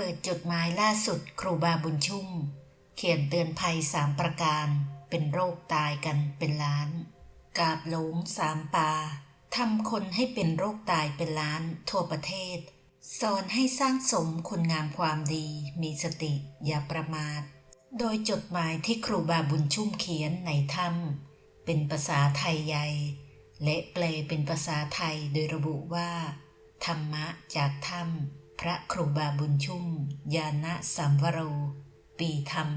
ปิดจดหมายล่าสุดครูบาบุญชุ่ม เขียนเตือนภัยสามประการ เป็นโรคตายกันเป็นล้าน กาบหลงสามปาทำคนให้เป็นโรคตายเป็นล้านทั่วประเทศ สอนให้สร้างสมคุณงามความดี มีสติอย่าประมาท โดยจดหมายที่ครูบาบุญชุ่มเขียนในถ้ำเป็นภาษาไทยใหญ่และแปลเป็นภาษาไทยโดยระบุว่า ธรรมะจากถ้ำ พระครูบาบุญชุ่ม ยานะสัมวโร ปีธรรม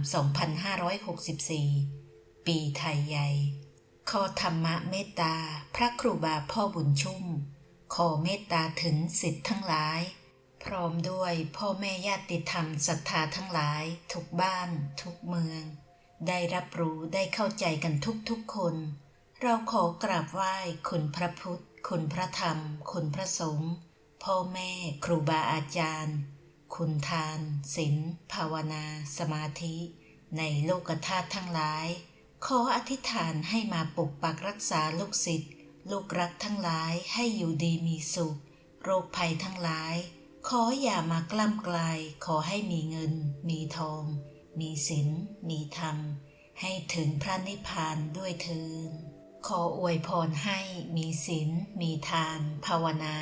2564 ปีไทยใหญ่ขอธรรมะเมตตา พระครูบาพ่อบุญชุ่ม ขอเมตตาถึงสิทธิ์ทั้งหลาย พร้อมด้วยพ่อแม่ญาติธรรมศรัทธาทั้งหลาย ทุกบ้าน ทุกเมือง ได้รับรู้ได้เข้าใจกันทุกๆคน เราขอกราบไหว้คุณพระพุทธ คุณพระธรรม คุณพระสงฆ์ พ่อแม่ครูบาอาจารย์ คุณทานศีลภาวนา สมาธิ ในโลกธาตุทั้งหลาย ขออธิษฐานให้มาปกปักรักษาลูกศิษย์ลูกรักทั้งหลายให้อยู่ดีมีสุข โรคภัยทั้งหลาย ขออย่ามากล้ำกลาย ขอให้มีเงิน มีทอง มีศีลมีธรรม ให้ถึงพระนิพพานด้วยเทินขออวยพรให้มีศีลมีทาน ภาวนา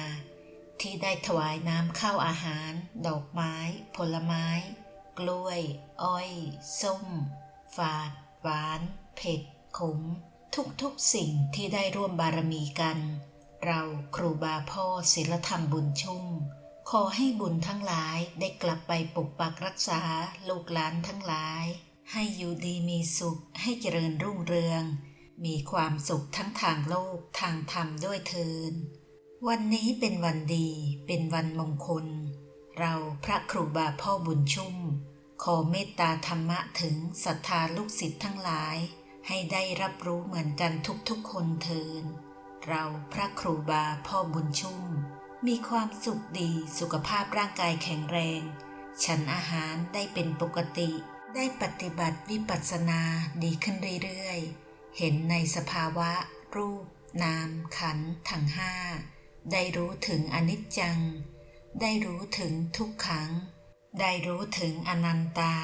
ที่ได้ถวายน้ำข้าวอาหาร ดอกไม้ ผลไม้ กล้วย อ้อย ส้ม ฝาด หวาน เผ็ด ขม ทุกๆสิ่งที่ได้ร่วมบารมีกัน เราครูบาพ่อศิลธรรมบุญชุ่ม ขอให้บุญทั้งหลายได้กลับไปปกปักรักษาลูกหลานทั้งหลาย ให้อยู่ดีมีสุข ให้เจริญรุ่งเรือง มีความสุขทั้งทางโลกทางธรรมด้วยเทิน วันนี้เป็นวันดี เป็นวันมงคล เราพระครูบาพ่อบุญชุ่ม ขอเมตตาธรรมะถึงศรัทธาลูกศิษย์ทั้งหลาย ให้ได้รับรู้เหมือนกันทุกๆคนเทิน เราพระครูบาพ่อบุญชุ่ม มีความสุขดีสุขภาพร่างกายแข็งแรง ฉันอาหารได้เป็นปกติ ได้ปฏิบัติวิปัสสนาดีขึ้นเรื่อยๆ เห็นในสภาวะ รูป นามขันธ์ทั้งห้า ได้รู้ถึงอนิจจัง ได้รู้ถึงทุกขัง ได้รู้ถึงอนันตา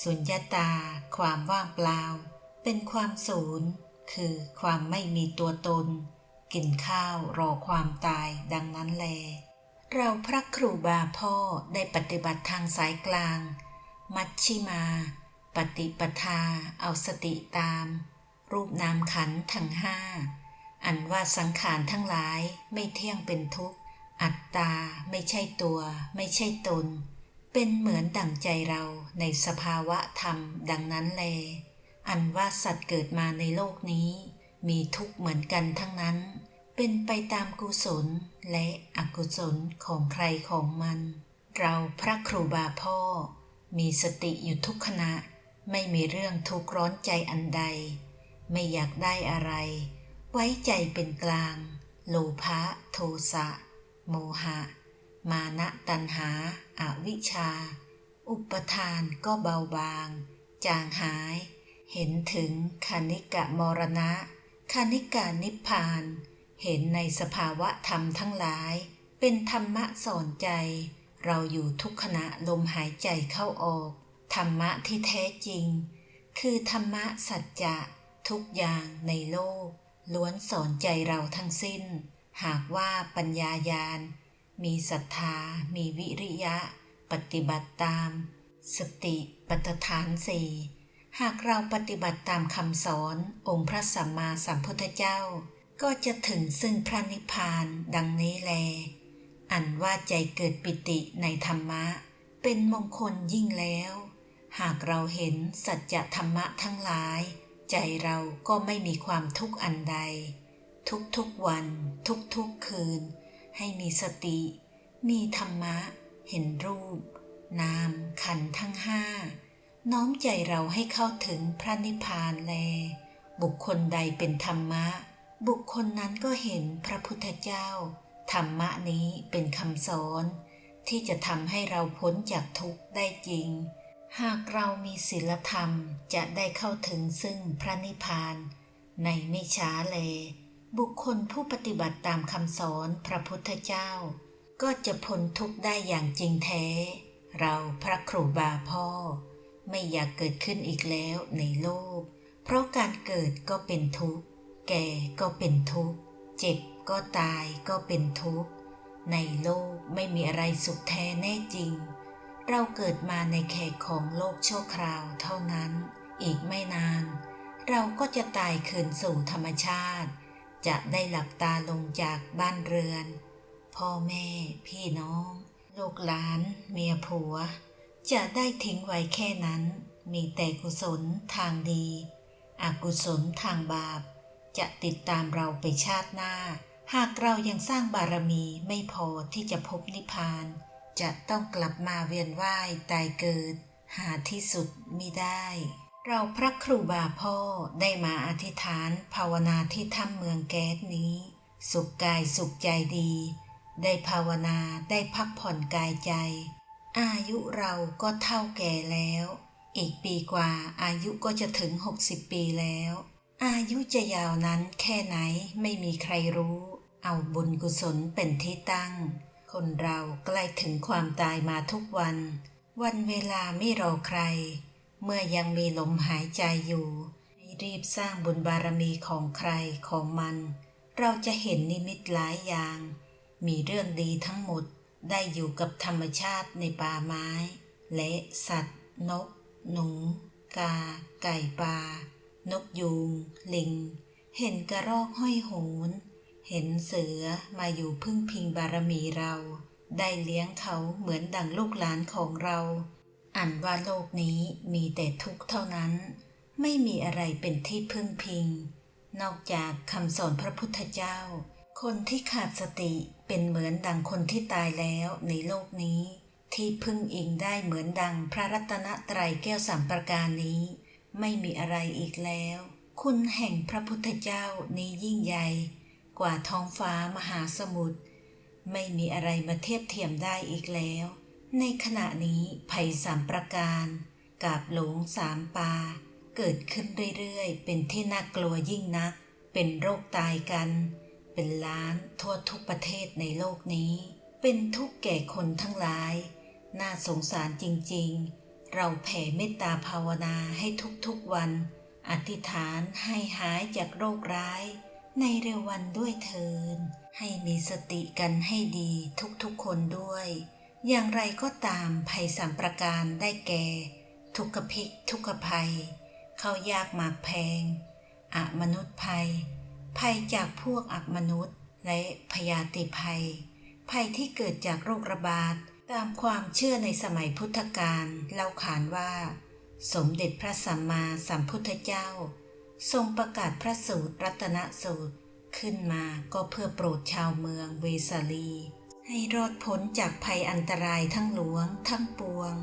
สุญญตา ความว่างเปล่า เป็นความศูนย์ คือความไม่มีตัวตน กินข้าวรอความตายดังนั้นแล เราพระครูบาพ่อได้ปฏิบัติทางสายกลาง มัชชิมา ปฏิปทา เอาสติตาม รูปนามขันธ์ทั้งห้า อันว่าสังขารทั้งหลายไม่เที่ยงเป็นทุกข์ อัตตาไม่ใช่ตัว ไม่ใช่ตน เป็นเหมือนดั่งใจเราในสภาวะธรรมดังนั้นแล อันว่าสัตว์เกิดมาในโลกนี้ มีทุกข์เหมือนกันทั้งนั้น เป็นไปตามกุศลและอกุศลของใครของมัน เราพระครูบาพ่อ มีสติอยู่ทุกขณะ ไม่มีเรื่องทุกข์ร้อนใจอันใด ไม่อยากได้อะไร ไว้ใจเป็นกลาง โลภะโทสะ โมหะ มานะตัณหาอาวิชชา อุปทานก็เบาบาง จางหาย เห็นถึงคณิกะมรณะคณิกานิพพาน เห็นในสภาวะธรรมทั้งหลาย เป็นธรรมะสอนใจ เราอยู่ทุกขณะลมหายใจเข้าออก ธรรมะที่แท้จริง คือธรรมะสัจจะทุกอย่างในโลก ล้วนสอนใจเราทั้งสิ้น หากว่าปัญญายาณ มีศรัทธา มีวิริยะ ปฏิบัติตาม สติปัฏฐานสี่หากเราปฏิบัติตามคำสอนองค์พระสัมมาสัมพุทธเจ้า ก็จะถึงซึ่งพระนิพพานดังนี้แล อันว่าใจเกิดปิติในธรรมะ เป็นมงคลยิ่งแล้ว หากเราเห็นสัจธรรมะทั้งหลาย ใจเราก็ไม่มีความทุกข์อันใด ทุกๆวัน ทุกๆคืน ให้มีสติ มีธรรมะ เห็นรูป นาม ขันทั้งห้า น้อมใจเราให้เข้าถึงพระนิพพานแล บุคคลใดเป็นธรรมะ บุคคลนั้นก็เห็นพระพุทธเจ้า ธรรมะนี้เป็นคำสอน ที่จะทำให้เราพ้นจากทุกข์ได้จริง หากเรามีศีลธรรมจะได้เข้าถึงซึ่งพระนิพพาน ในไม่ช้าแลย บุคคลผู้ปฏิบัติตามคำสอนพระพุทธเจ้า ก็จะพ้นทุกข์ได้อย่างจริงแท้ เราพระครูบาพ่อ ไม่อยากเกิดขึ้นอีกแล้วในโลก เพราะการเกิดก็เป็นทุกข์ แก่ก็เป็นทุกข์ เจ็บก็ตายก็เป็นทุกข์ ในโลกไม่มีอะไรสุขแท้แน่จริง เราเกิดมาในแขกของโลกชั่วคราวเท่านั้น อีกไม่นาน เราก็จะตายคืนสู่ธรรมชาติ จะได้หลับตาลงจากบ้านเรือน พ่อแม่ พี่น้อง ลูกหลาน เมียผัว จะได้ทิ้งไว้แค่นั้น มีแต่กุศลทางดี อกุศลทางบาป จะติดตามเราไปชาติหน้า หากเรายังสร้างบารมีไม่พอที่จะพบนิพพาน จะต้องกลับมาเวียนว่ายตายเกิด หาที่สุดมิได้ เราพระครูบาพ่อได้มาอธิษฐานภาวนาที่ถ้ำเมืองแก๊สนี้ สุขกายสุขใจดี ได้ภาวนาได้พักผ่อนกายใจ อายุเราก็เท่าแก่แล้ว อีกปีกว่าอายุก็จะถึง 60 ปีแล้ว อายุจะยาวนั้นแค่ไหนไม่มีใครรู้ เอาบุญกุศลเป็นที่ตั้ง คนเราใกล้ถึงความตายมาทุกวัน วันเวลาไม่รอใคร เมื่อยังมีลมหายใจอยู่ให้รีบสร้างบุญบารมีของใครของมัน เราจะเห็นนิมิตหลายอย่าง มีเรื่องดีทั้งหมดได้อยู่กับธรรมชาติในป่าไม้ และสัตว์ นก หนู กา ไก่ป่านกยูง ลิง เห็นกระรอกห้อยโหน เห็นเสือมาอยู่พึ่งพิงบารมีเรา ได้เลี้ยงเขาเหมือนดังลูกหลานของเรา อันว่าโลกนี้มีแต่ทุกข์เท่านั้น ไม่มีอะไรเป็นที่พึ่งพิง นอกจากคำสอนพระพุทธเจ้า คนที่ขาดสติเป็นเหมือนดังคนที่ตายแล้วในโลกนี้ ที่พึ่งอิงได้เหมือนดังพระรัตนตรัยแก้วสามประการนี้ ไม่มีอะไรอีกแล้ว คุณแห่งพระพุทธเจ้านี้ยิ่งใหญ่ กว่าท้องฟ้ามหาสมุทรไม่มีอะไรมาเทียบเทียมได้อีกแล้ว ในขณะนี้ภัยสามประการกาบหลงสามปา เกิดขึ้นเรื่อยๆ เป็นที่น่ากลัวยิ่งนัก เป็นโรคตายกัน เป็นล้านทั่วทุกประเทศในโลกนี้ เป็นทุกแก่คนทั้งหลาย น่าสงสารจริงๆ เราแผ่เมตตาภาวนาให้ทุกๆวัน อธิษฐานให้หายจากโรคร้าย ในเร็ววันด้วยเทิน ให้มีสติกันให้ดีทุกๆคนด้วย อย่างไรก็ตามภัยสามประการได้แก่ ทุกขพิกทุกขภัย เข้ายากหมากแพงอะมนุษย์ภัย ภัยจากพวกอักมนุษย์ และพยาธิภัย ภัยที่เกิดจากโรคระบาดตามความเชื่อในสมัยพุทธกาลเล่าขานว่า สมเด็จพระสัมมาสัมพุทธเจ้า ทรงประกาศพระสูตรรัตนสูตรขึ้นมาก็เพื่อโปรดชาวเมืองเวสาลี ให้รอดพ้นจากภัยอันตรายทั้งหลวงทั้งปวง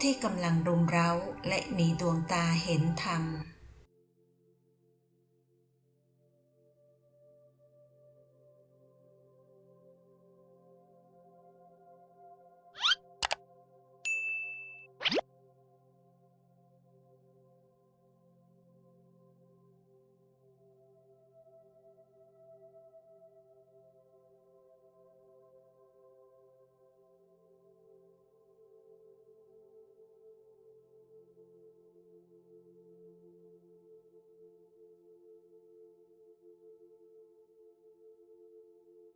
ที่กำลังรุมเร้าและมีดวงตาเห็นธรรม